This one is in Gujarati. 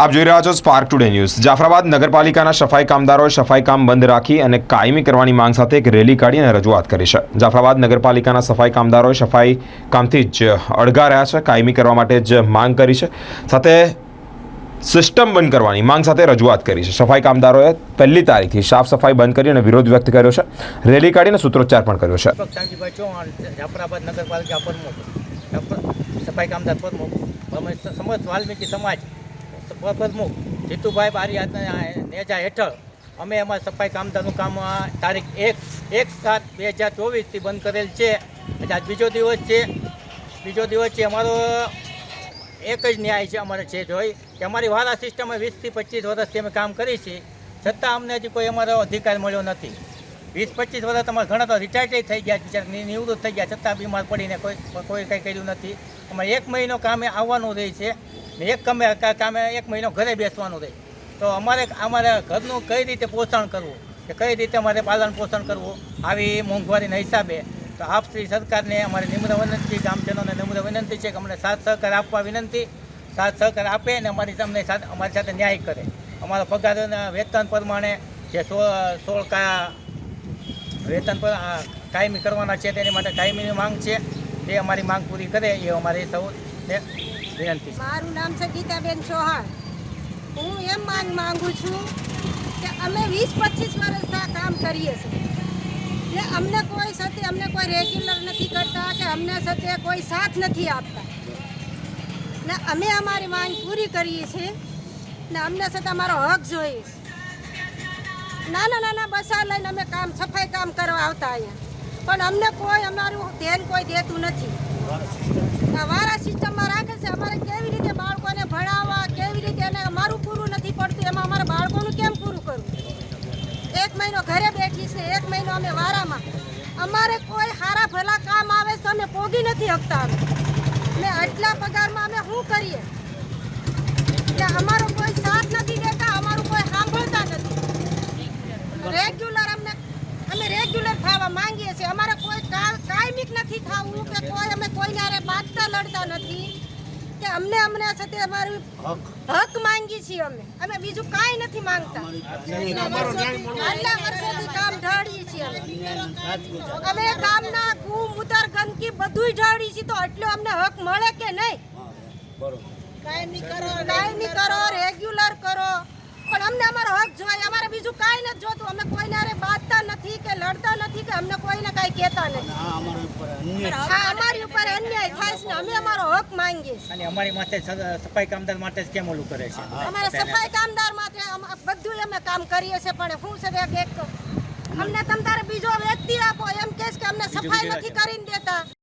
આપ જોઈ રહ્યા છો સ્પાર્ક ટુડે ન્યૂઝ જાફરાબાદ નગરપાલિકાના સફાઈ કામદારોએ સફાઈ કામ બંધ રાખી અને કાયમી કરવાની માંગ સાથે એક રેલી કાઢી અને રજૂઆત કરી છે. જાફરાબાદ નગરપાલિકાના સફાઈ કામદારોએ સફાઈ કામથી જ અડગા રહ્યા છે, કાયમી કરવા માટે જ માંગ કરી છે. સાથે સિસ્ટમ બંધ કરવાની માંગ સાથે રજૂઆત કરી છે. સફાઈ કામદારોએ પહેલી તારીખથી સાફ સફાઈ બંધ કરી અને વિરોધ વ્યક્ત કર્યો છે. રેલી કાઢીને સૂત્રોચ્ચાર પણ કર્યો છે. જાફરાબાદ નગરપાલિકા સફાઈ કામદાર પર અમે વાલ્મીકી સમાજ પ્રમુખ જીતુભાઈ બારિયાના નેજા હેઠળ. અમે એમાં સફાઈ કામદારનું કામ તારીખ એક એક સાત બે હજાર ચોવીસથી બંધ કરેલ છે. આજે બીજો દિવસ છે. બીજો દિવસ છે અમારો એક જ ન્યાય છે અમારે છે જોઈ. કે અમારી વારા સિસ્ટમે વીસથી પચીસ વર્ષથી અમે કામ કરી છીએ છતાં અમને હજી કોઈ અમારો અધિકાર મળ્યો નથી. વીસ, પચીસ વર્ષ તમારે ઘણા તો રિટાયર્ડ થઈ ગયા બિચાર નિવૃત્ત થઈ ગયા છતાં બીમાર પડીને કોઈ કોઈ કંઈ કર્યું નથી. અમારે એક મહિનો કામે આવવાનું રહે છે. ને એક કમે કામે એક મહિનો ઘરે બેસવાનું રહે. તો અમારે અમારે ઘરનું કઈ રીતે પોષણ કરવું? કે કઈ રીતે અમારે પાલન પોષણ કરવું? આવી મોંઘવારીના હિસાબે. તો આપ શ્રી સરકારને અમારી નિમ્ર વિનંતી, ગામજનોને નિમ્ર વિનંતી છે કે અમને સાથ સહકાર આપવા વિનંતી. સાથ સહકાર આપે અને અમારી તમને સાથે અમારી સાથે ન્યાય કરે. અમારા પગારના વેતન પ્રમાણે જે સો સોળ કા વેતન પર કાયમી કરવાના છે તેની માટે કાયમીની માંગ છે. તે અમારી માંગ પૂરી કરે એ અમારી સૌને મારું નામ છે ગીતાબેન ચૌહાણ. હું એમ માંગ માંગુ છું કે અમે વીસ પચીસ વર્ષથી કામ કરીએ છીએ. ને અમને કોઈ સાથે, અમને કોઈ રેગ્યુલર નથી કરતા કે અમને સાથે કોઈ સાથ નથી આપતા. ને અમે અમારી માંગ પૂરી કરીએ છીએ ને અમને સાથે અમારો હક જોઈએ નાના નાના બસા લઈને અમે કામ, સફાઈ કામ કરવા આવતા અહીંયા. પણ અમને કોઈ, અમારું ધ્યાન કોઈ દેતું નથી. આ વારા સિસ્ટમમાં રાખે છે અમારે કેવી રીતે બાળકોને ભણાવવા કેવી રીતે એને અમારું પૂરું નથી પડતું એમાં અમારા બાળકોનું કેમ પૂરું કરવું? એક મહિનો ઘરે બેઠી છે, એક મહિનો અમે વારામાં. અમારે કોઈ સારા ભલા કામ આવે તો અમે પોગી નથી શકતા અમે. ને આટલા પગારમાં અમે શું કરીએ? કે અમારો કોઈ સાથ નથી દેતા, અમારું કોઈ સાંભળતા નથી. રેગ્યુલર અમને, અમે રેગ્યુલર થવા માંગીએ છીએ. અમારે કોઈ કાયમિક નથી થવું કે કોઈ અમે કોઈને બાંધતા લડતા નથી. કે અમને અમને સાથે અમારું હક. માંગી છીએ અમે. અમે બીજું કાંઈ નથી માંગતા. આટલા વર્ષોથી કામ ઢાળીએ છીએ અમે. અમે કામના કુમ મુતર ગંદકી બધુંય ઢાળી છીએ તો એટલો અમને હક મળે કે નહીં? કાયમી કરો કાયમી કરો રેગ્યુલર કરો. પણ અમને અમારો હક જોઈએ અમારે બીજું કાંઈ નથી જોતું. અમે કોઈને બાંધતા નથી કે લડતા નથી કે અમને કાંઈ કહેતા નથી. અમારી ઉપર અન્યાય. થાય છે અમે અમારો હક માંગીએ અને અમારી માટે સફાઈ કામદાર માટે જ કેમ ઓલું કરે છે? અમારે સફાઈ કામદાર માટે બધું અમે કામ કરીએ છીએ પણ શું છે કે એક અમને તમ તારે બીજો વ્યક્તિ આપો એમ કે અમને સફાઈ નથી કરીને દેતા.